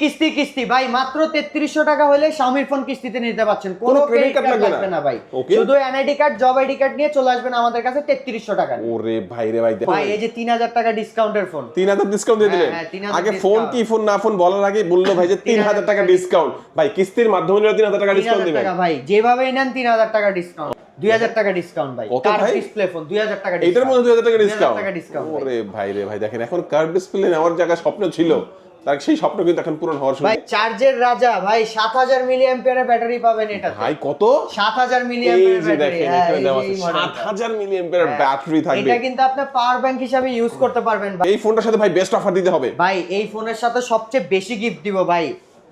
কিস্তি কিস্তি। ভাই মাত্র তেত্রিশশো টাকা হলে স্বামীর ফোন কিস্তিতে নিতে পারছেন কোনো ক্রেডিট কার্ড লাগবে না? ভাই। শুধু NID card job ID card নিয়ে চলে আসবেন আমাদের কাছে তেত্রিশশো টাকা ওরে ভাই রে ভাই ভাই এই যে তিন হাজার টাকা ডিসকাউন্টের ফোন তিন হাজার ডিসকাউন্ট দিয়ে দিলেন? হ্যাঁ, হ্যাঁ, 3000 আগে ফোন কি ফোন না ফোন বলার আগে বলল ভাই যে তিন হাজার টাকা ডিসকাউন্ট ভাই কিস্তির মাধ্যমে তিন হাজার টাকা ডিসকাউন্ট দিবেন। টাকা ভাই যেভাবেই নেন তিন হাজার টাকা ডিসকাউন্ট দুই হাজার টাকা ডিসকাউন্ট ভাই। কার ডিসপ্লে ফোন দুই হাজার টাকা এটার মধ্যে দুই হাজার টাকা ডিসকাউন্ট ভাই। ওরে ভাই রে ভাই দেখেন এখন কার্ড ডিসপ্লে নেওয়ার জায়গা স্বপ্ন ছিল। তার সেই স্বপ্ন কিন্তু এখন পূরণ হওয়ার ভাই চার্জের রাজা ভাই সাত হাজার মিলি অ্যাম্পিয়ারের ব্যাটারি পাবেন এটা ভাই কত? সাত হাজার মিলি অ্যাম্পিয়ারের ব্যাটারি এখানে দেওয়া আছে সাত হাজার মিলি এম্পিয়ার ব্যাটারি থাকবে। এটা কিন্তু আপনি পাওয়ার ব্যাংক হিসাবে ইউজ করতে পারবেন ভাই। এই ফোনটার সাথে ভাই বেস্ট অফার দিতে হবে। ভাই এই ফোনের সাথে সবচেয়ে বেশি গিফট দিব ভাই।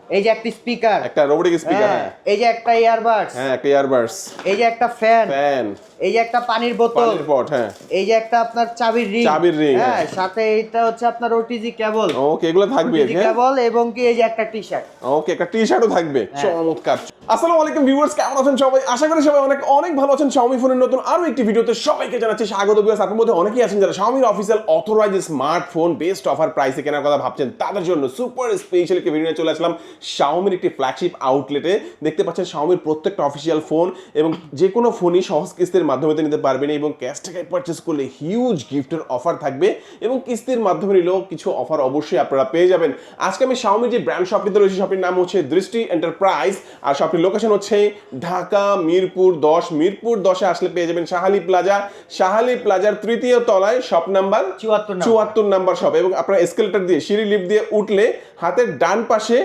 এই যে একটা স্পিকার একটা রোবোটিক স্পিকার এই যে একটা ইয়ারবাডস হ্যাঁ একটা ইয়ারবাডস এই যে একটা ফ্যান ফ্যান এই যে একটা পানির বোতল পট হ্যাঁ। এই যে একটা আপনার চাবির রিং চাবির ring, হ্যাঁ হ্যাঁ। সাথে এটা হচ্ছে আপনার ওটিজি কেবল। ওকে এগুলো থাকবে ওটিজি কেবল এবং কি এই যে একটা টি শার্ট ওকে একটা টি শার্টও থাকবে। হ্যাঁ। চমৎকার। আসসালামু আলাইকুম ভিউয়ার্স কেমন আছেন সবাই? আশা করি সবাই অনেক অনেক ভালো আছেন। Xiaomi ফোনের নতুন আরও একটি ভিডিওতে সবাইকে জানাচ্ছি স্বাগত ভিউয়ার্স আপনার মধ্যে অনেকেই আছেন যারা Xiaomi official authorized smartphone best offer প্রাইসে কেনার কথা ভাবছেন তাদের জন্য সুপার স্পেশাল একটি ভিডিও চলে আসলাম। Xiaomi একটি ফ্ল্যাগশিপ আউটলেটে দেখতে পাচ্ছেন Xiaomi প্রত্যেকটা অফিসিয়াল ফোন এবং যে কোনো ফোনই সহজ কিস্তির মাধ্যমে নিতে পারবেন এবং ক্যাশ টাকায় পারচেস করলে হিউজ গিফটের অফার থাকবে এবং কিস্তির মাধ্যমে নিলেও কিছু অফার অবশ্যই আপনারা পেয়ে যাবেন। আজকে আমি Xiaomi যে ব্র্যান্ড শপটিতে রয়েছে শপটির নাম হচ্ছে দৃষ্টি এন্টারপ্রাইজ আর শপটির লোকেশন হচ্ছে ঢাকা মিরপুর দশ। মিরপুর দশে আসলে পেয়ে যাবেন শাহালি প্লাজা শাহালি প্লাজার তৃতীয় তলায় শপ নাম্বার 74 নাম্বার। চুয়াত্তর নাম্বার শপ এবং আপনারা এসকেলেটর দিয়ে সিঁড়ি লিফট দিয়ে উঠলে হাতের ডান পাশে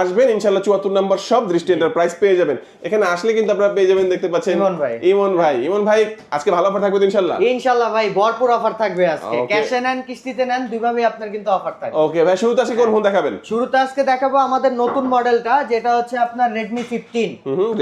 আসবেন ইনশাল্লাহ চুয়াত্তর নাম্বার সব দৃষ্টি এন্টারপ্রাইজ পেয়ে যাবেন। এখানে আসলে কিন্তু আপনারা পেয়ে যাবেন দেখতে পাচ্ছেন ইমন ভাই। ইমন ভাই। ইমন ভাই আজকে ভালো অফার থাকবে তো ইনশাল্লাহ ভাই ভরপুর অফার থাকবে আজকে. ক্যাশে নেন কিস্তিতে নেন দুইভাবে আপনার কিন্তু অফার থাকবে। ওকে ভাই শুরুতে আজকে কোন ফোন দেখাবেন? শুরুতে আজকে দেখাবো আমাদের নতুন মডেলটা যেটা হচ্ছে আপনার রেডমি ফিফটিন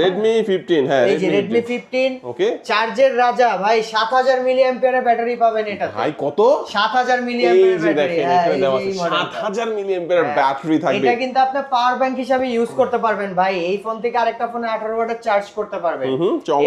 রেডমি ফিফটিন হ্যাঁ এই যে রেডমি ফিফটিন ওকে চার্জের রাজা ভাই সাত হাজার মিলি অ্যাম্পিয়ারের ব্যাটারি পাবেন এটা ভাই কত? সাত হাজার মিলি এই অ্যাম্পিয়ারের ব্যাটারি দেখেন এখানে দেওয়া আছে সাত হাজার মিলি এম্পিয়ার ব্যাটারি থাকবে। এটা কিন্তু আপনি পাওয়ার ব্যাংক হিসাবে ইউজ করতে পারবেন ভাই। এই ফোন থেকে আরেকটা ফোনে আঠারো ওয়াটের চার্জ করতে পারবেন।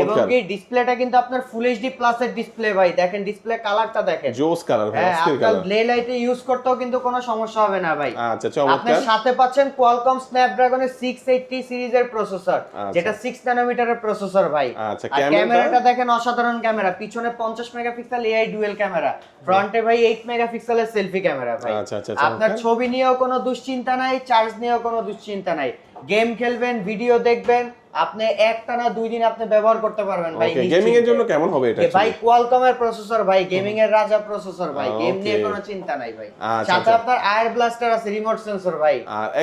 এবং কি ডিসপ্লেটা কিন্তু আপনার ফুল এইচডি প্লাস এর ডিসপ্লে ভাই। দেখেন ডিসপ্লে কালারটা দেখেন। জোস কালার ভাই হ্যাঁ আপনার লে লাইটে ইউজ করতেও কিন্তু কোনো সমস্যা হবে না ভাই। আচ্ছা আপনার চমৎকার সাথে পাচ্ছেন কোয়ালকম স্ন্যাপড্রাগনের 680 সিরিজের প্রসেসর। যেটা 6 ন্যানোমিটারের প্রসেসর ভাই। আচ্ছা? ক্যামেরাটা দেখেন অসাধারণ ক্যামেরা পিছনে 50 মেগাপিক্সেল এআই ডুয়াল ক্যামেরা ফ্রন্টে ভাই 8 মেগাপিক্সেলের সেলফি ক্যামেরা ভাই। আচ্ছা, আচ্ছা, আপনার ছবি নিয়েও কোনো দুশ্চিন্তা নাই চার্জ নিয়েও কোনো দুশ্চিন্তা নাই। গেম খেলবেন ভিডিও দেখবেন আপনি একটানা দুই দিন আপনি ব্যবহার করতে পারবেন ভাই গেমিং এর জন্য কেমন হবে এটা ভাই actually? কোয়ালকমের প্রসেসর ভাই গেমিং এর রাজা প্রসেসর ভাই গেম নিয়ে কোনো চিন্তা নাই ভাই। আচ্ছা, সাথে আচ্ছা। আপনার আয়ার ব্লাস্টার আছে রিমোট সেন্সর ভাই।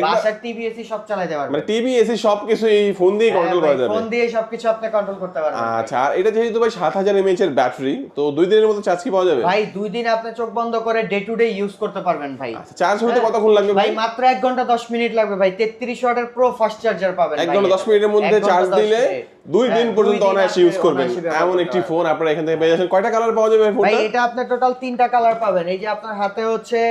বাসার টিভি এসি সব চালাতে পারবেন মানে টিভি এসি সবকিছু এই ফোন দিয়ে কন্ট্রোল করা যাবে। ফোন দিয়ে সবকিছু আপনি কন্ট্রোল করতে পারবেন আচ্ছা আর এটা যেহেতু ভাই সাত হাজার এমএইচ এর ব্যাটারি তো দুই দিনের মধ্যে চার্জ কি পাওয়া যাবে? ভাই দুই দিন আপনি চোখ বন্ধ করে ডে টু ডে ইউজ করতে পারবেন ভাই। চার্জ হতে হ্যাঁ। কতক্ষণ লাগবে ভাই মাত্র এক ঘণ্টা দশ মিনিট লাগবে ভাই। তেত্রিশ ওয়াটের প্রো ফাস্ট চার্জার পাবেন এক ভাই। ঘণ্টা দশ মিনিটের মধ্যে ঘণ্টা চার্জ দিলে দুই হ্যাঁ, দিন পর্যন্ত দিন অনায়াসে ইউজ করবেন। এমন একটি ফোন আপনারা এখান থেকে পেয়ে যাচ্ছেন। কয়টা কালার পাওয়া যাবে ভাই এটা আপনার টোটাল তিনটা কালার পাবেন। এই যে আপনার হাতে হচ্ছে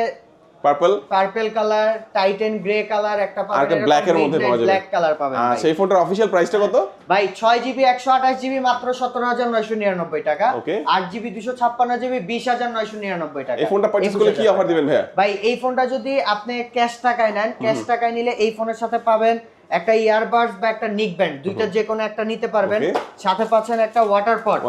purple purple colour titan grey colour একটা আর একটা black এর মধ্যে পাওয়া যাবে। ব্ল্যাক কালার পাবেন আর সেই ফোনটার অফিসিয়াল প্রাইসটা কত? ভাই ছয় জিবি একশো আঠাশ জিবি মাত্র সতেরো হাজার নয়শো নিরানব্বই টাকা। Okay. আট জিবি দুশো ছাপ্পান্ন জিবি বিশ হাজার নয়শো নিরানব্বই টাকা। এই ফোনটা পারচেজ করলে কি অফার দিবেন ভাইয়া? ভাই এই ফোনটা যদি আপনি ক্যাশ টাকায় নেন ক্যাশ টাকায় নিলে এই ফোনের সাথে পাবেন একটা ইয়ারবাডস বা একটা নিক ব্যান্ড দুইটা যে কোনো একটা নিতে পারবেন। সাথে পাচ্ছেন একটা ওয়াটার পট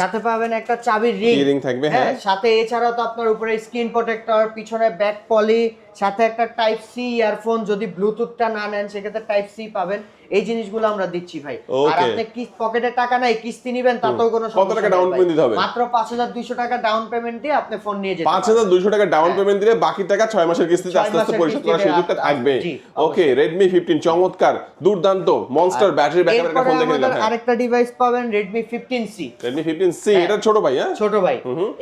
সাথে পাবেন একটা চাবির রিং রিং থাকবে, হ্যাঁ। সাথে এছাড়াও তো আপনার উপরে স্ক্রিন প্রোটেক্টর পিছনে ব্যাক পলি সাথে একটা টাইপ সি ইয়ারফোন যদি ব্লুটুথটা না নেন সেক্ষেত্রে টাইপ সি পাবেন। এই জিনিসগুলো আমরা দিচ্ছি ভাই আর আপনি কি পকেটে টাকা নাই কিস্তি নিবেন তাতেও কোনো কত টাকা ভাই। payment দিতে হবে? মাত্র পাঁচ হাজার দুইশো টাকা ডাউন পেমেন্ট দিয়ে আপনি ফোন নিয়ে যেতে পাঁচ পারবেন। হাজার দুইশো টাকা ডাউন হ্যাঁ। পেমেন্ট দিলে বাকি টাকা ছয় মাসের কিস্তিতে আস্তে আস্তে পরিশোধ করার সুযোগটা থাকবে ওকে রেডমি ফিফটিন চমৎকার দুর্দান্ত মনস্টার ব্যাটারি ব্যাকআপ একটা এরপরে ফোন দেখে নিলাম আরেকটা ডিভাইস পাবেন সি রেডমি ফিফটিন সি হ্যাঁ। এটা ছোট ভাই হ্যাঁ ছোট ভাই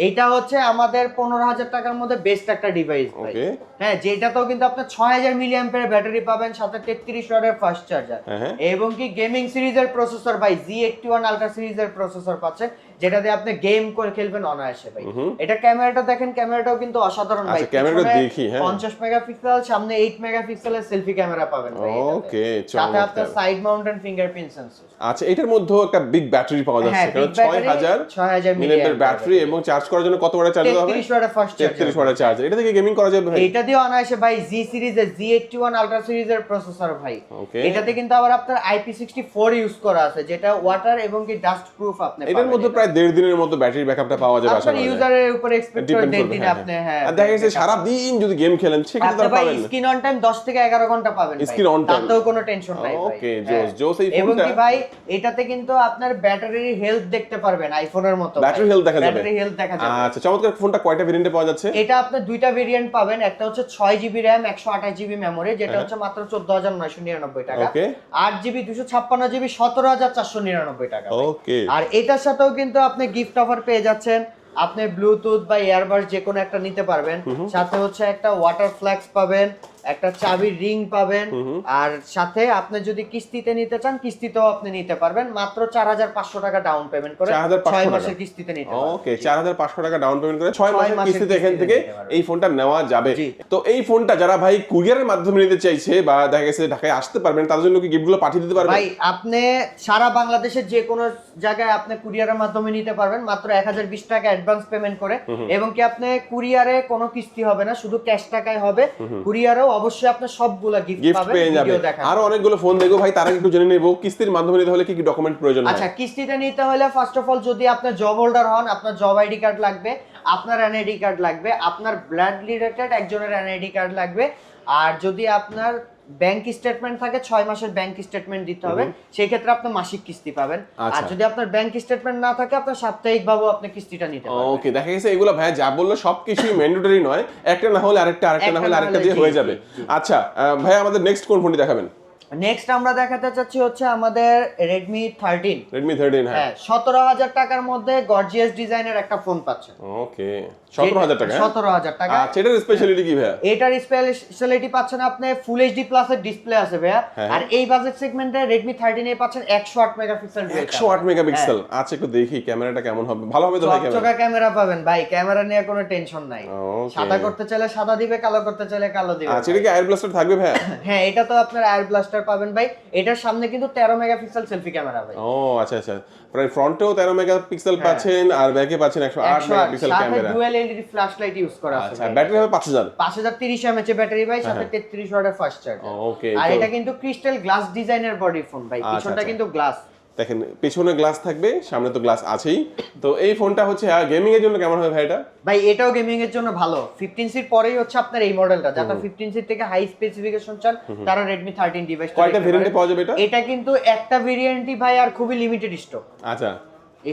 এটা হচ্ছে আমাদের পনেরো হাজার টাকার মধ্যে বেস্ট একটা ডিভাইস ভাই. হ্যাঁ যেটাতেও কিন্তু আপনি ছয় হাজার মিলি ব্যাটারি পাবেন সাথে তেত্রিশ ওয়াটের ফাস্ট চার্জার হ্যাঁ, হ্যাঁ। এবং কি গেমিং সিরিজের প্রসেসর ভাই জি এইটটি ওয়ান আলট্রা সিরিজের প্রসেসর পাচ্ছে যেটাতে আপনি গেম করে খেলবেন অনায়াসে ভাই। এটা ক্যামেরাটা দেখেন ক্যামেরাটাও কিন্তু অসাধারণ ভাই। আচ্ছা, ক্যামেরাটা দেখি, হ্যাঁ। 50 মেগাপিক্সেল সামনে 8 মেগাপিক্সেলের সেলফি ক্যামেরা পাবেন ভাই ওকে সাথে আপনার সাইড মাউন্টেন ফিঙ্গারপ্রিন্ট সেন্সর আচ্ছা এটার মধ্যেও একটা বিগ ব্যাটারি পাওয়া যাচ্ছে। কারণ big ছয় battery, হাজার 6000 মিলিয়ামের mAh ব্যাটারি এবং চার্জ করার জন্য কত ওয়াটের চার্জ হবে? 33 ওয়াটের ফাস্ট তেত্রিশ ওয়াটের চার্জার এটা থেকে গেমিং করা যাবে ভাই? এটা দিয়ে অনায়াসে ভাই জি সিরিজের জি এইটটি ওয়ান আলট্রা সিরিজের প্রসেসর ভাই. এটাতে কিন্তু আবার আপনার আইপি সিক্সটি ফোর ইউজ করা আছে যেটা ওয়াটার এবং কি ডাস্ট প্রুফ আপনি এটার মধ্যে প্রায় দেড় দিনের মতো ব্যাটারি ব্যাকআপটা পাওয়া যাবে আশা করা। ইউজারের উপর এক্সপেক্ট করে দেড় দিনে হ্যাঁ, আপনি হ্যাঁ। হ্যাঁ আর দেখা যাচ্ছে সারা দিন যদি গেম খেলেন সেক্ষেত্রে আপনি তারা ভাই পাবেন। স্ক্রিন অন টাইম 10 থেকে 11 ঘণ্টা পাবেন Screen on time। তাতেও কোনো টেনশন নাই হ্যাঁ। জোস, জোস এই এবং ফোনটা- কি ভাই এটাতে কিন্তু আপনার ব্যাটারির হেলথ দেখতে পারবেন আইফোনের মতো ব্যাটারি হেলথ দেখা যাবে ব্যাটারি হেলথ দেখা যাবে আচ্ছা চমৎকার ফোনটা কয়টা ভেরিয়েন্টে পাওয়া যাচ্ছে এটা আপনার দুইটা ভেরিয়েন্ট পাবেন একটা হচ্ছে ছয় জিবি র্যাম একশো আঠাশ জিবি মেমোরি যেটা হচ্ছে মাত্র চোদ্দ হাজার নয়শো নিরানব্বই টাকা Okay. আট জিবি দুশো ছাপ্পান্ন জিবি সতেরো হাজার চারশো নিরানব্বই টাকা ওকে আর এটার সাথেও কিন্তু আপনি গিফট অফার পেয়ে যাচ্ছেন। আপনি ব্লুটুথ বা ইয়ারবাস যে কোনো একটা নিতে পারবেন। সাথে হচ্ছে একটা ওয়াটার ফ্ল্যাক্স পাবেন। একটা চাবির রিং পাবেন। আর সাথে আপনি যদি কিস্তিতে নিতে চান কিস্তিতেও আপনি নিতে পারবেন। মাত্র চার হাজার পাঁচশো টাকা ডাউন পেমেন্ট করে 4,500 ছয় মাসের কিস্তিতে নিতে পারবেন। ওকে চার হাজার পাঁচশো টাকা ডাউন পেমেন্ট করে ছয় মাসের মাসের কিস্তিতে এখান থেকে এই ফোনটা নেওয়া যাবে। তো এই ফোনটা যারা ভাই কুরিয়ারের মাধ্যমে নিতে চাইছে বা দেখা গেছে ঢাকায় আসতে পারবেন তাদের জন্য কি গিফটগুলো পাঠিয়ে দিতে পারবেন? ভাই আপনি সারা বাংলাদেশের যে কোনো জায়গায় আপনি কুরিয়ারের মাধ্যমে নিতে পারবেন। মাত্র এক হাজার বিশ টাকা অ্যাডভান্স পেমেন্ট করে। এবং কি আপনি কুরিয়ারে কোনো কিস্তি হবে না শুধু ক্যাশ টাকায় হবে। কুরিয়ারেও অবশ্যই আপনার সবগুলা গিফট পাবেন পেয়ে আরও অনেকগুলো ফোন দেখো ভাই তার আগে একটু জেনে নেব কিস্তির মাধ্যমে নিতে হলে কি কি ডকুমেন্ট প্রয়োজন আচ্ছা কিস্তিতে নিতে হলে ফার্স্ট অফ অল যদি আপনার জব হোল্ডার হন আপনার জব আইডি কার্ড লাগবে আপনার এনআইডি কার্ড লাগবে আপনার ব্লাড রিলেটেড একজনের এনআইডি কার্ড লাগবে আর যদি আপনার ব্যাংক স্টেটমেন্ট থাকে ছয় মাসের ব্যাংক স্টেটমেন্ট দিতে হবে। সেই ক্ষেত্রে আপনি মাসিক কিস্তি পাবেন। আর আচ্ছা। যদি আপনার ব্যাংক স্টেটমেন্ট না থাকে আপনার সাপ্তাহিক ভাবে আপনি কিস্তিটা নিতে পারবেন। ওকে দেখা গেছে এগুলো ভাই যা বলল সবকিছুই ম্যান্ডেটরি নয়। একটা না হলে আরেকটা আরেকটা না হলে আরেকটা দিয়ে হয়ে যাবে। আচ্ছা ভাই আমাদের নেক্সট কোন ফোনটি দেখাবেন? নেক্সট আমরা দেখাতে চাচ্ছি হচ্ছে আমাদের রেডমি থার্টিন রেডমি থার্টিন হ্যাঁ। হ্যাঁ সতেরো হাজার টাকার মধ্যে গর্জিয়াস ডিজাইনের একটা ফোন পাচ্ছেন। ওকে সতেরো হাজার টাকা? হ্যাঁ? সতেরো হাজার টাকা। আচ্ছা এটার স্পেশালিটি কি ভাইয়া? এটার স্পেশালিটি পাচ্ছেন আপনি ফুল এইচডি প্লাস এর ডিসপ্লে আছে ভাইয়া। হ্যাঁ। আর এই বাজেট সেগমেন্টে রেডমি থার্টিন এ পাচ্ছেন একশো আট মেগাপিক্সেল একশো আট মেগাপিক্সেল আচ্ছা একটু দেখি ক্যামেরাটা কেমন হবে। ভালো হবে তো ভাই ক্যামেরা? ক্যামেরা পাবেন ভাই। ক্যামেরা নিয়ে কোনো টেনশন নাই। সাদা করতে চাইলে সাদা দিবে কালো করতে চাইলে কালো দিবে আচ্ছা এটা কি আয়ার ব্লাস্টার থাকবে ভাইয়া? হ্যাঁ এটা তো আপনার এয়ার ব্লাস্টার পাবেন ভাই। এটার সামনে কিন্তু তেরো মেগাপিক্সেল সেলফি ক্যামেরা ভাই। ও আচ্ছা আচ্ছা। প্রায় ফ্রন্টেও তেরো মেগাপিক্সেল পাচ্ছেন আর ব্যাকে পাচ্ছেন একশো আট একশো আট। মেগাপিক্সেল সাথে dual LED flash light use করা আছে আচ্ছা ব্যাটারি হবে পাঁচ হাজার। পাঁচ হাজার তিরিশ এমএচ এর ব্যাটারি ভাই সাথে হ্যাঁ। তেত্রিশ ওয়াটের ফাস্ট চার্জ ওকে আর এটা কিন্তু ক্রিস্টাল গ্লাস ডিজাইনের বডি ফোন ভাই। আচ্ছা, পিছনটা আচ্ছা। কিন্তু গ্লাস দেখেন পেছনে গ্লাস থাকবে সামনে তো গ্লাস আছেই। তো এই ফোনটা হচ্ছে গেমিং এর জন্য কেমন হবে ভাই এটা ভাই এটাও গেমিং এর জন্য ভালো। 15 সিট পরেই হচ্ছে আপনার এই মডেলটা যারা 15 সিট থেকে হাই স্পেসিফিকেশন চান তারা Redmi 13 ডিভাইস কয়টা ভেরিয়েন্টে পাওয়া যাবে এটা? এটা কিন্তু একটা ভেরিয়েন্টই ভাই আর খুবই লিমিটেড স্টক আচ্ছা।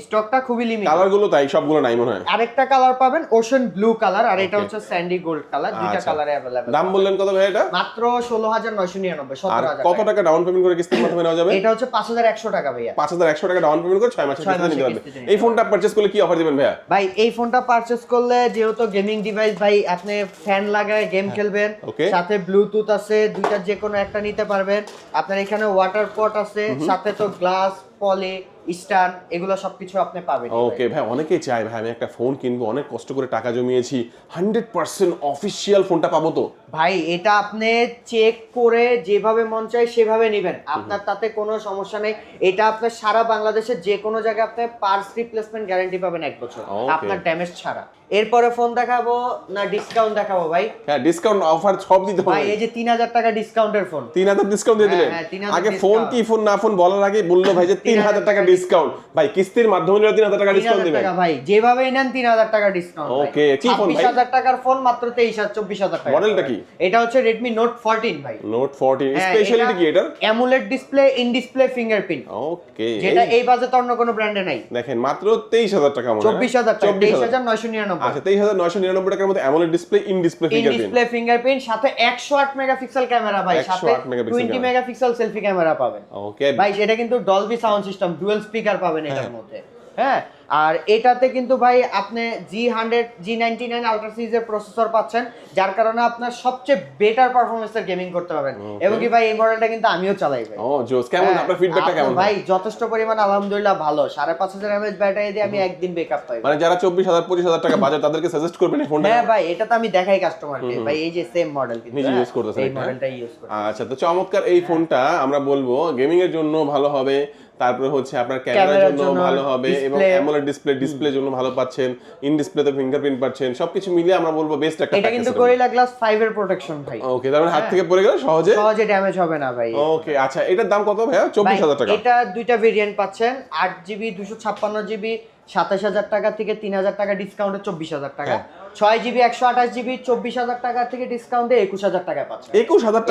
স্টকটা খুবই লিমিটেড কালার গুলো তাই সবগুলো নাই মনে হয় আরেকটা কালার পাবেন ওশান ব্লু কালার আর এটা হচ্ছে স্যান্ডি গোল্ড কালার দুইটা আচ্ছা। কালারে अवेलेबल দাম বললেন কত ভাই এটা মাত্র 16999 আর 17000 কত টাকা ডাউন পেমেন্ট করে কিস্তির মাধ্যমে নেওয়া যাবে এটা হচ্ছে 5100 টাকা ভাইয়া পাঁচ হাজার একশো টাকা ডাউন পেমেন্ট করে ছয় মাসের ছয় কিস্তি নিতে মাসের পারবে কিস্তিতে নিতে এই ফোনটা পারচেস করলে কি অফার দিবেন ভাইয়া ভাই এই ফোনটা পারচেজ করলে যেহেতু গেমিং ডিভাইস ভাই আপনি ফ্যান লাগায় গেম খেলবেন হ্যাঁ, Okay. সাথে ব্লুটুথ আছে দুইটার যে কোনো একটা নিতে পারবেন আপনার এখানে ওয়াটার পট আছে সাথে তো গ্লাস পলি স্টান এগুলো সবকিছু আপনি পাবেন ওকে ভাই অনেকেই চায় ভাই আমি একটা ফোন কিনবো অনেক কষ্ট করে টাকা জমিয়েছি হান্ড্রেড পার্সেন্ট অফিসিয়াল ফোনটা পাবো তো? ভাই এটা আপনি চেক করে যেভাবে মন চায় সেভাবে নেবেন। আপনার তাতে কোনো সমস্যা নেই। এটা আপনার সারা বাংলাদেশের যে কোনো জায়গায় আপনি পার্স রিপ্লেসমেন্ট গ্যারান্টি পাবেন এক বছর। আপনার ড্যামেজ ছাড়া। এরপরে ফোন দেখাবো না ডিসকাউন্ট দেখাবো ভাই? হ্যাঁ ডিসকাউন্ট অফার সব দিতে হবে। ভাই এই যে 3000 টাকা ডিসকাউন্টের ফোন 3000 ডিসকাউন্ট দিয়ে দিলেন হ্যাঁ, হ্যাঁ, আগে ফোন কি ফোন না ফোন বলার আগে বলল ভাই যে 3000 টাকা ডিসকাউন্ট ভাই কিস্তির মাধ্যমে 3000 টাকা ডিসকাউন্ট দিবেন টাকা ভাই যেভাবে নেন 3000 টাকা ডিসকাউন্ট ওকে কি ফোন ভাই? 26000 টাকার ফোন মাত্র 23 24000 টাকা। মডেলটা কি? এটা হচ্ছে Redmi Note 14 ভাই। Note 14 স্পেশালিটি হ্যাঁ, কি এটা? AMOLED display in display fingerprint okay যেটা এই বাজেটে অন্য কোনো ব্র্যান্ডে নাই। দেখেন মাত্র 23000 টাকা মনে 24000 টাকা 23999 আচ্ছা নয়শো নিরানব্বই টাকার মধ্যে AMOLED display in display in display fingerprint সাথে একশো আট মেগাপিক্সেল ক্যামেরা ভাই 108 সাথে megapixel twenty camera। Megapixel selfie camera পাবেন। ওকে ভাই সেটা কিন্তু Dolby sound system dual speaker পাবেন এটার মধ্যে। হ্যাঁ? আর এটাতে কিন্তু ভাই আপনি G hundred G ninety nine ultra সিরিজের প্রসেসর পাচ্ছেন যার কারণে আপনার সবচেয়ে বেটার পারফরমেন্সের গেমিং করতে পারবেন। এবং কি ভাই এই মডেলটা কিন্তু আমিও চালাই ভাই। ও জোস। কেমন? হ্যাঁ, আপনার ফিডব্যাকটা কেমন? ভাই যথেষ্ট পরিমাণ আলহামদুলিল্লাহ ভালো। সাড়ে পাঁচ হাজার এমএচ ব্যাটারি দিয়ে আমি একদিন বেকআপ পাই। মানে যারা চব্বিশ হাজার পঁচিশ হাজার টাকা বাজে তাদেরকে সাজেস্ট করবেন এই ফোনটা হ্যাঁ ভাই এটা তো আমি দেখাই কাস্টমারকে ভাই এই যে সেম মডেল কিন্তু নিজে হ্যাঁ, use করতেছেন এই এটা, মডেলটা ইউজ করি আচ্ছা তো চমৎকার এই ফোনটা আমরা বলব গেমিং এর জন্য ভালো হবে। তারপরে হচ্ছে আপনার ক্যামেরার জন্য ভালো হবে এবং অ্যামোলেড ডিসপ্লে ডিসপ্লের জন্য ভালো পাচ্ছেন ইন ডিসপ্লেতে ফিঙ্গারপ্রিন্ট পাচ্ছেন সবকিছু মিলিয়ে আমরা বলব বেস্ট একটা এটা কিন্তু গরিলা গ্লাস 5 এর প্রোটেকশন ভাই। ওকে তার মানে হাত হ্যাঁ। থেকে পড়ে গেলে সহজে সহজে ড্যামেজ হবে না ভাই। ওকে আচ্ছা এটার দাম কত ভাই, হাজার টাকা। এটা দুইটা ভেরিয়েন্ট পাচ্ছেন আট জিবি দুশো ছাপ্পান্ন জিবি সাতাশ হাজার টাকা থেকে তিন হাজার টাকা ডিসকাউন্টে চব্বিশ হাজার টাকা। হ্যাঁ। ছয় জিবি একশো আঠাশ জিবি চব্বিশ হাজার টাকা থেকে ডিসকাউন্টে একুশ হাজার টাকায় পাচ্ছেন। একুশ হাজার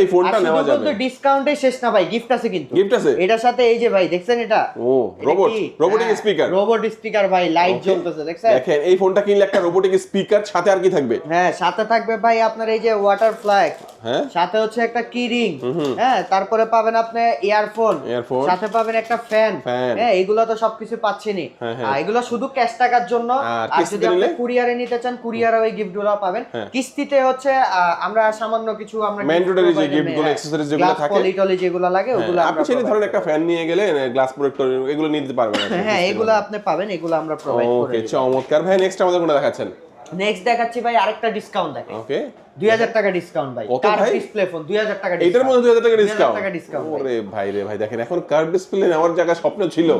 এই ফোনটা নেওয়া যাবে। ডিসকাউন্টে শেষ না ভাই গিফট আছে কিন্তু। গিফট আছে? এটার সাথে এই যে ভাই দেখছেন এটা? ও robot robotic speaker robot speaker ভাই লাইট জ্বলতেছে দেখছেন? দেখেন এই ফোনটা কিনলে একটা রোবোটিক স্পিকার সাথে আর কি থাকবে? হ্যাঁ সাথে থাকবে ভাই আপনার এই যে ওয়াটার ফ্ল্যাগ হ্যাঁ? সাথে হচ্ছে একটা কি রিং হ্যাঁ তারপরে পাবেন আপনি ইয়ারফোন। সাথে পাবেন একটা ফ্যান হ্যাঁ এগুলো তো সবকিছু পাচ্ছেনই। হ্যাঁ, হ্যাঁ। এগুলো শুধু ক্যাশ টাকার জন্য। আর যদি আপনি কুরিয়ারে নিতে চান কুরিয়ারে ওই গিফটগুলো পাবেন। হ্যাঁ। কিস্তিতে হচ্ছে আমরা সামান্য কিছু আমরা Mandatory যে gift গুলো, accessories যেগুলো থাকে। পলিটলি যেগুলো লাগে ওগুলো হ্যাঁ, আপনি চাইলে provide ধরেন একটা ফ্যান নিয়ে গেলে গ্লাস প্রোটেক্টর এগুলো নিতে পারবেন হ্যাঁ এগুলো আপনি পাবেন এগুলো আমরা প্রোভাইড করে ওকে চমৎকার। ভাই নেক্সট আমাদের কোনটা দেখাচ্ছেন? নেক্সট দেখাচ্ছি ভাই আরেকটা ডিসকাউন্ট দেখেন ওকে। দুই হাজার টাকা ডিসকাউন্ট ভাই কার ডিসপ্লে ফোন দুই হাজার টাকা এটার মধ্যে দুই টাকা ডিসকাউন্ট টাকা। ওরে ভাই রে ভাই দেখেন এখন কার্ভ ডিসপ্লে নেওয়ার জায়গা স্বপ্ন ছিল।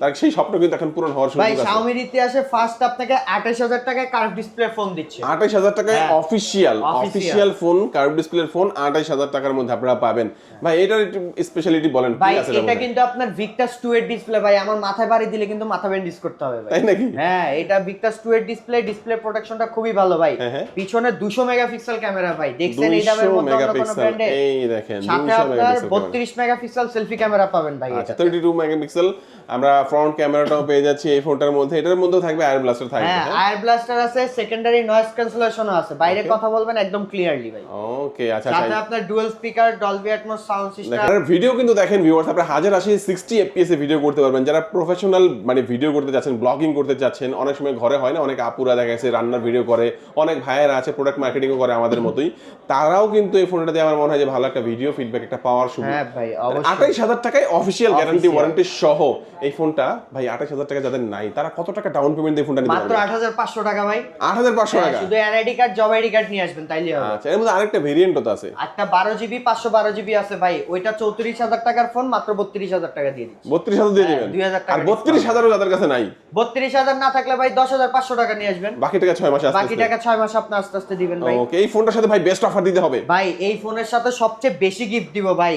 তার সেই স্বপ্ন কিন্তু এখন পূরণ হওয়ার সুযোগ আছে। শাওমির ইতিহাসে ফার্স্ট আপনাকে আঠাশ হাজার টাকায় কার্ভ ডিসপ্লে ফোন দিচ্ছে। আঠাইশ হাজার টাকায় হ্যাঁ। Official Official। Official phone curve ডিসপ্লের ফোন আঠাইশ হাজার টাকার মধ্যে আপনারা পাবেন। ভাই এটার স্পেশালিটি বলেন ভাই এটা? কিন্তু আপনার ভিক্টাস টু এর ডিসপ্লে ভাই আমার মাথায় বাড়ি দিলে কিন্তু মাথা ব্যান্ডিস করতে হবে ভাই। তাই নাকি? হ্যাঁ এটা ভিক্টাস টু এর ডিসপ্লে ডিসপ্লে প্রোটেকশনটা খুবই ভালো ভাই। হ্যাঁ, হ্যাঁ। পিছনে দুশো মেগাপিক্সেল ক্যামেরা ভাই। দেখছেন এই দামের 200 মধ্যে অন্য কোনো ব্র্যান্ডে এই দেখেন 200 মেগাপিক্সেল ক্যামেরা। বত্রিশ মেগাপিক্সেল সেলফি ক্যামেরা পাবেন ভাই এটা থার্টি টু মেগাপিক্সেল আমরা ফ্রন্ট ক্যামেরাটাও পেয়ে যাচ্ছি এই ফোনটার মধ্যে। এটার মধ্যেও থাকবে আয়ার ব্লাস্টার থাকবে হ্যাঁ আয়ার ব্লাস্টার আছে সেকেন্ডারি নয়েজ ক্যান্সেলেশনও আছে। বাইরে কথা বলবেন একদম ক্লিয়ারলি ভাই। ওকে আচ্ছা সাথে আচ্ছা আপনার dual speaker Dolby Atmos sound system video কিন্তু দেখেন ভিউয়ার্স আপনারা হাজার আশি সিক্সটি এফপিএস এ ভিডিও করতে পারবেন। যারা প্রফেশনাল মানে ভিডিও করতে যাচ্ছেন ব্লগিং করতে যাচ্ছেন অনেক সময় ঘরে হয় না অনেক আপুরা দেখা গেছে রান্নার ভিডিও করে অনেক ভাইয়েরা আছে প্রোডাক্ট মার্কেটিংও করে আমাদের মতোই। তারাও কিন্তু এই ফোনটাতে আমার মনে হয় যে ভালো একটা ভিডিও ফিডব্যাক একটা পাওয়ার সুযোগ। হ্যাঁ ভাই অবশ্যই। আঠাইশ হাজার টাকায় অফিসিয়াল গ্যারান্টি। ওয়ারেন্টি সহ এই ফোনটা ভাই আঠাইশ হাজার টাকা যাদের নাই তারা কত টাকা ডাউন পেমেন্ট দিয়ে ফোনটা নিতে মাত্র আট হাজার পাঁচশো টাকা ভাই। আট হাজার পাঁচশো হ্যাঁ, টাকা? শুধু NID card job ID card নিয়ে আসবেন তাইলে হবে। আচ্ছা এর মধ্যে আরেকটা ভেরিয়েন্টও তো আছে। একটা বারো জিবি পাঁচশো বারো জিবি আছে ভাই। ওইটা চৌত্রিশ হাজার টাকার ফোন মাত্র বত্রিশ হাজার টাকা দিয়ে দিচ্ছি। বত্রিশ হাজার দিয়ে হ্যাঁ, দিবেন? 2000 টাকা আর বত্রিশ হাজারও যাদের কাছে নাই? বত্রিশ হাজার না থাকলে ভাই দশ হাজার পাঁচশো টাকা নিয়ে আসবেন। বাকি টাকা ছয় মাসে বাকি টাকা ছয় মাস আপনি আস্তে আস্তে দিবেন ভাই। ওকে এই ফোনটার সাথে ভাই বেস্ট অফার দিতে হবে। ভাই এই ফোনের সাথে সবচেয়ে বেশি গিফট দিব ভাই।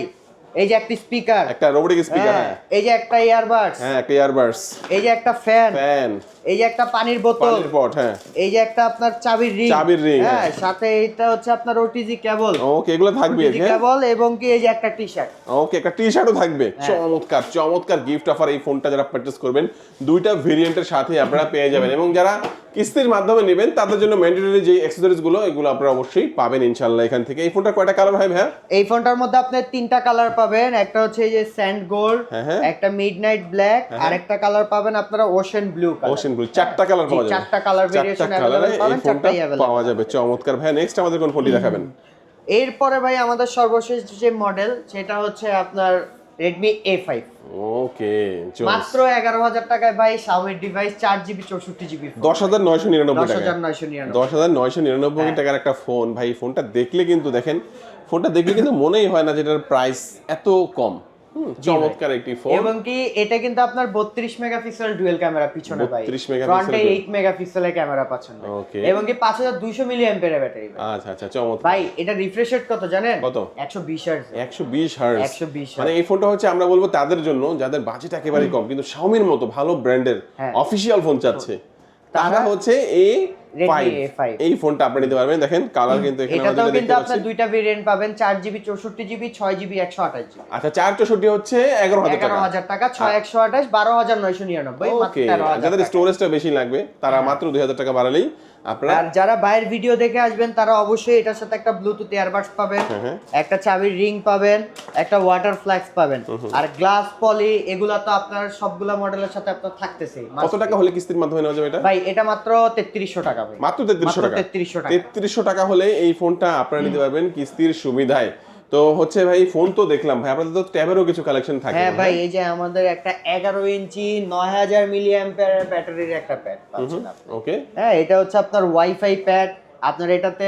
এই যে একটা স্পিকার একটা রোবোটিক স্পিকার হ্যাঁ এই যে একটা ইয়ারবাডস হ্যাঁ একটা ইয়ারবাডস এই যে একটা ফ্যান ফ্যান এই যে একটা পানির বোতল। পানির পট হ্যাঁ। এই যে একটা আপনার চাবির রিং চাবির ring, হ্যাঁ হ্যাঁ। সাথে এটা হচ্ছে আপনার ওটিজি কেবল ওকে এগুলো থাকবে ওটিজি হ্যাঁ কেবল এবং কি এই যে একটা টি শার্ট ওকে একটা টি শার্টও থাকবে। হ্যাঁ। চমৎকার চমৎকার গিফট অফার এই ফোনটা যারা পারচেস করবেন দুইটা ভেরিয়েন্টের সাথে আপনারা পেয়ে যাবেন। এবং যারা কিস্তির মাধ্যমে নেবেন তাদের জন্য ম্যান্ডেটরি যে অ্যাক্সেসরিজগুলো এগুলো আপনারা অবশ্যই পাবেন ইনশাআল্লাহ এখান থেকে। এই ফোনটা কয়টা কালার হয় ভাইয়া? এই ফোনটার মধ্যে আপনি তিনটা কালার পাবেন একটা হচ্ছে এই যে স্যান্ড গোল্ড হ্যাঁ, হ্যাঁ। একটা মিডনাইট ব্ল্যাক আর একটা কালার পাবেন আপনারা ocean blue colour ocean blue চারটা কালার পাওয়া যাবে। চারটা কালারে available পাবেন, চারটাই available পাওয়া যাবে। চমৎকার। ভাইয়া নেক্সট আমাদের কোন ফোনটি দেখাবেন? এরপরে ভাই আমাদের সর্বশেষ যে মডেল সেটা হচ্ছে আপনার রেডমি এ ফাইভ ওকে মাত্র এগারো হাজার টাকায় ভাই শাওমির ডিভাইস চার জিবি চৌষট্টি জিবি দশ হাজার নয়শো নিরানব্বই দশ টাকা হাজার নয়শো নিরানব্বই। দশ হাজার নয়শো নিরানব্বই হ্যাঁ। টাকার একটা ফোন ভাই ফোনটা দেখলে কিন্তু দেখেন ফোনটা দেখলে কিন্তু মনেই হয় না যে এটার প্রাইস এত কম। চমৎকার একটি ফোন এবং কি এটা কিন্তু আপনার বত্রিশ মেগাপিক্সেল ডুয়েল ক্যামেরা পিছনে ভাই। 32 megapixel ফ্রন্টে dual। এইট মেগাপিক্সেলের ক্যামেরা পাচ্ছেন। Okay. এবং কি পাঁচ হাজার দুইশো মিলি অ্যাম্পের ব্যাটারি আচ্ছা আচ্ছা চমৎকার। ভাই এটা রিফ্রেশ রেট কত জানেন? কত? একশো বিশ হার্জ একশো বিশ হার্জ 120 মানে এই ফোনটা হচ্ছে আমরা বলব তাদের জন্য যাদের বাজেট একেবারে কম কিন্তু শাওমির মতো ভালো ব্র্যান্ডের। অফিসিয়াল ফোন চাচ্ছে। তারা হচ্ছে এই Redmi A5 A5 এই ফোনটা আপনি নিতে পারবেন। দেখেন কালার কিন্তু এখানে এটাতেও কিন্তু আপনি দুইটা ভেরিয়েন্ট পাবেন চার জিবি চৌষট্টি জিবি ছয় জিবি একশো আঠাশ জিবি আচ্ছা চার চৌষট্টি হচ্ছে এগারো হাজার এগারো টাকা হাজার টাকা ছয় একশো আঠাশ বারো হাজার নয়শো নিরানব্বই মাত্র ওকে তেরো হাজার যাদের টাকা। স্টোরেজটা বেশি লাগবে তারা মাত্র দুই হাজার টাকা বাড়ালেই আর যারা বাইরের ভিডিও দেখে আসবেন তারা অবশ্যই এটার সাথে একটা ব্লুটুথ ইয়ারবাডস পাবেন। একটা চাবির রিং পাবেন একটা ওয়াটার ফ্ল্যাক্স পাবেন আর গ্লাস পলি এগুলা তো আপনার সবগুলা মডেলের সাথে আপনার থাকতেছে। কত টাকা হলে কিস্তির মাধ্যমে নেওয়া যাবে এটা? ভাই এটা মাত্র তেত্রিশশো টাকা ভাই। মাত্র টাকা? 3300 টাকা। তেত্রিশশো টাকা হলে এই ফোনটা আপনারা নিতে পারবেন কিস্তির সুবিধায়। তো হচ্ছে ভাই ফোন তো দেখলাম ভাই আপনাদের তো ট্যাবেরও কিছু কালেকশন থাকে হ্যাঁ ভাই এই যে আমাদের একটা এগারো ইঞ্চি নয় হাজার মিলি অ্যাম্পিয়ারের ব্যাটারির একটা প্যাড পাচ্ছেন আপনি। ওকে হ্যাঁ এটা হচ্ছে আপনার ওয়াইফাই প্যাড আপনার এটাতে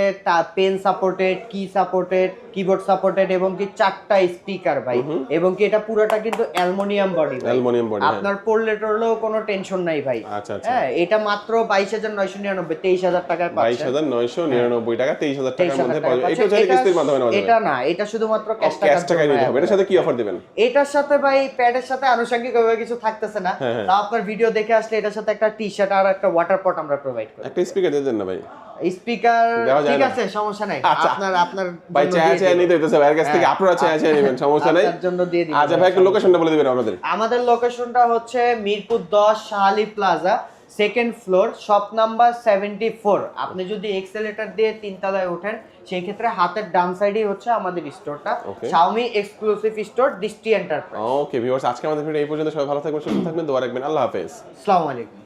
পেন সাপোর্টেড কি সাপোর্টেড কিবোর্ড সাপোর্টেড এবং কি চারটা স্পিকার ভাই। এবং কি এটা পুরোটা কিন্তু অ্যালুমিনিয়াম বডি অ্যালুমিনিয়াম বডি আপনার পড়লে টরলেও কোনো টেনশন নাই ভাই। আচ্ছা আচ্ছা। হ্যাঁ এটা মাত্র বাইশ হাজার নয়শো নিরানব্বই তেইশ হাজার টাকায় বাইশ পাচ্ছেন হাজার নয়শো নিরানব্বই টাকা তেইশ হাজার তেইশ টাকার মধ্যে টাকা পাওয়া যাবে। এটা চাইলে কিস্তির মাধ্যমে নেওয়া যাবে। এটা না এটা শুধুমাত্র ক্যাশ ক্যাশ টাকায় নিতে হবে। এটার সাথে কি অফার দিবেন? এটার সাথে ভাই প্যাডের সাথে আনুষঙ্গিক কিছু থাকতেছে না। হ্যাঁ, হ্যাঁ। তা আপনার ভিডিও দেখে আসলে এটার সাথে একটা টি শার্ট আর একটা ওয়াটার পট আমরা প্রোভাইড করি। একটা স্পিকার দিয়ে দেন না ভাই। স্পিকার ঠিক আছে সমস্যা নাই। আচ্ছা। আপনার আপনার ভাই জন্য দিবো। নিতে হইতেছে ভাইয়ের কাছ থেকে হ্যাঁ, আপনারা চায়া চায়া নেবেন সমস্যা নাই। জন্য দিয়ে আচ্ছা ভাই একটু লোকেশনটা বলে দিবেন আমাদের। আমাদের লোকেশনটা হচ্ছে মিরপুর দশ Shahali plaza second floor shop number seventy four আপনি যদি এক্সেলেটার দিয়ে তিনতলায় ওঠেন সেই ক্ষেত্রে হাতের ডান সাইডেই হচ্ছে আমাদের স্টোরটা. শাওমি এক্সক্লুসিভ স্টোর ডিস্টি এন্টারপ্রাইজ ওকে ভিউয়ার্স আজকে আমাদের ভিডিও এই পর্যন্ত। সবাই ভালো থাকবেন সুস্থ থাকবেন দোয়া রাখবেন। আল্লাহ হাফেজ। আসসালামু আলাইকুম।